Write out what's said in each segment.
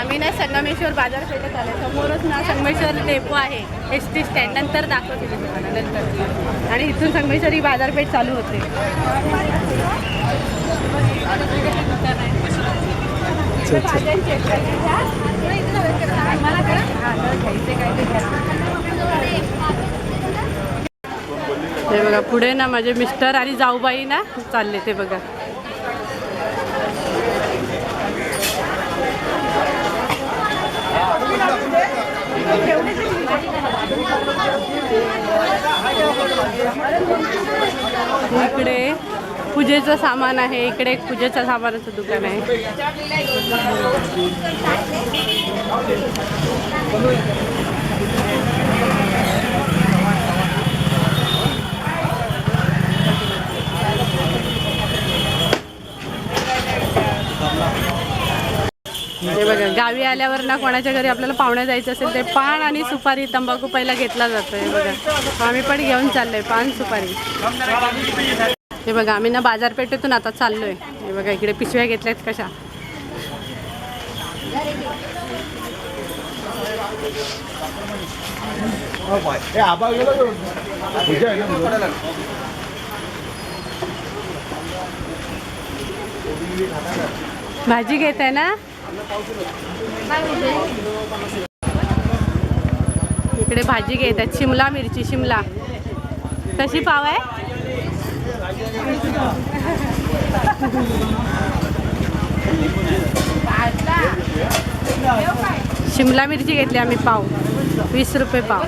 आम्ही ना संगमेश्वर बाजारपेठेत आले. समोरच ना संगमेश्वर डेपो आहे. एस टी स्टँड नंतर दाखवते तुम्हाला. नंतर. आणि इथून संगमेश्वरी बाजारपेठ चालू होते. हे बघा पुढे ना माझे मिस्टर आणि जाऊबाई ना चालले ते बघा. इकडे पूजेचं सामान आहे इकडे एक पूजेचं सामानाचं दुकान आहे. हे बघा गावी आल्यावर ना कोणाच्या घरी आपल्याला पाहुण्या जायचं असेल ते पान आणि सुपारी तंबाखू पहिला घेतला जातो हे बघा. आम्ही पण घेऊन चाललोय पान सुपारी. हे बघा आम्ही ना बाजारपेठेतून आता चाललोय. हे बघा इकडे पिशव्या घेतल्यात कशा. भाजी घेत आहे ना? इकडे भाजी घेत आहेत शिमला मिरची शिमला. कशी पाव आहे? शिमला मिरची घेतली आम्ही पाव. वीस रुपये पाव.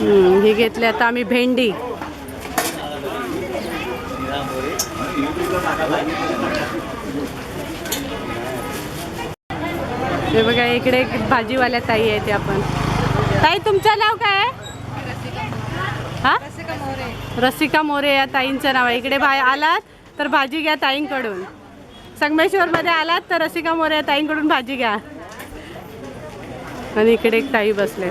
ही घेतली आता आम्ही भेंडी. हे बघा इकडे भाजीवाल्या ताई आहे ते आपण ताई तुमचं नाव काय? हा? रसिका मोरे या ताईंचं नाव आहे. इकडे बा आलात तर भाजी घ्या ताईंकडून. संगमेश्वरमध्ये आलात तर रसिका मोरे या ताईंकडून भाजी घ्या. आणि इकडे एक ताई बसले.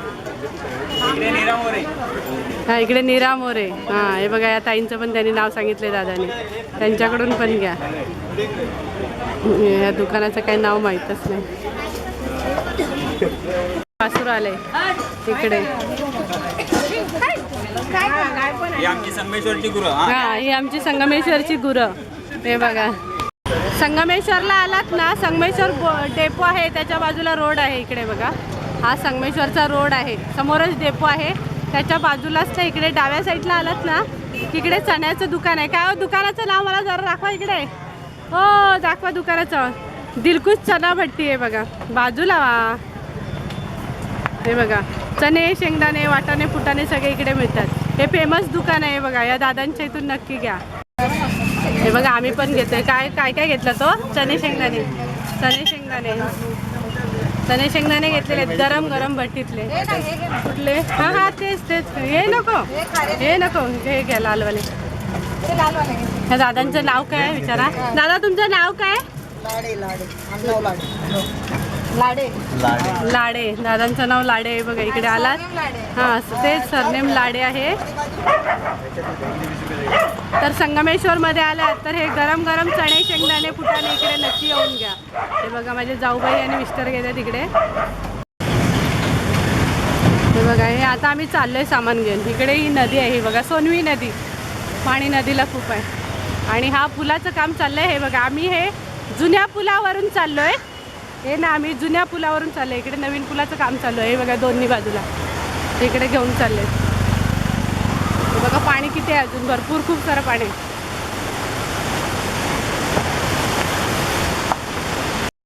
हा इकडे नीरा मोरे. हा हे बघा या ताईंचं पण त्यांनी नाव सांगितले दादाने. त्यांच्याकडून पण घ्या. या दुकानाचं काही नाव माहीतच नाही. वासूर आले. इकडे. ही आमची संगमेश्वरची गुरु हा. आमची संगमेश्वरची गुरं. हे बघा. संगमेश्वरला आलात ना? संगमेश्वर डेपो आहे त्याच्या बाजूला रोड आहे इकडे बघा. हा संगमेश्वरचा रोड आहे. समोरच डेपो आहे. त्याच्या बाजूलाच ना इकडे डाव्या साईडला आलात ना तिकडे चण्याचं दुकान आहे. काय हो, दुकानाचं नाव मला जरा दाखवा इकडे. हो दाखवा दुकानाचं. दिलकुश चना भट्टी आहे बघा. बाजूला वा. हे बघा. चणे शेंगदाणे वाटाणे फुटाणे सगळे इकडे मिळतात. हे फेमस दुकान आहे बघा. या दादांच्या इथून नक्की घ्या. हे बघा आम्ही पण घेतोय. काय काय काय घेतलं तो? चणे शेंगदाणे. चणे शेंगदाणे. चणे शेंगदाणे घेतलेले आहेत गरम गरम भट्टीतले कुठले? हा हा तेच तेच. हे नको. हे नको. हे घ्या लालवाले. ह्या दादांचं नाव काय विचारा. दादा तुमचं नाव काय लाडे. दादांचं नाव लाडे आहे बघा इकडे आलात. हां तेच सरनेम लाडे आहे. तर संगमेश्वरमध्ये आलात तर हे गरम गरम चणे शेंगदाणे फुटाणे इकडे नक्की येऊन घ्या. हे बघा माझे जाऊबाई आणि मिस्टर घेतात इकडे हे बघा हे आता आम्ही चाललोय सामान घेऊन. इकडे ही नदी आहे ही बघा सोनवी नदी. पाणी नदीला खूप आहे. आणि हा पुलाचं काम चाललंय हे बघा आम्ही हे जुन्या पुलावरून चाललोय. हे ना आम्ही जुन्या पुलावरून चाललोय. इकडे नवीन पुलाचं काम चालू आहे. बघा दोन्ही बाजूला. इकडे घेऊन चालले बघा पाणी किती आहे अजून? भरपूर खूप सारं पाणी. आहे.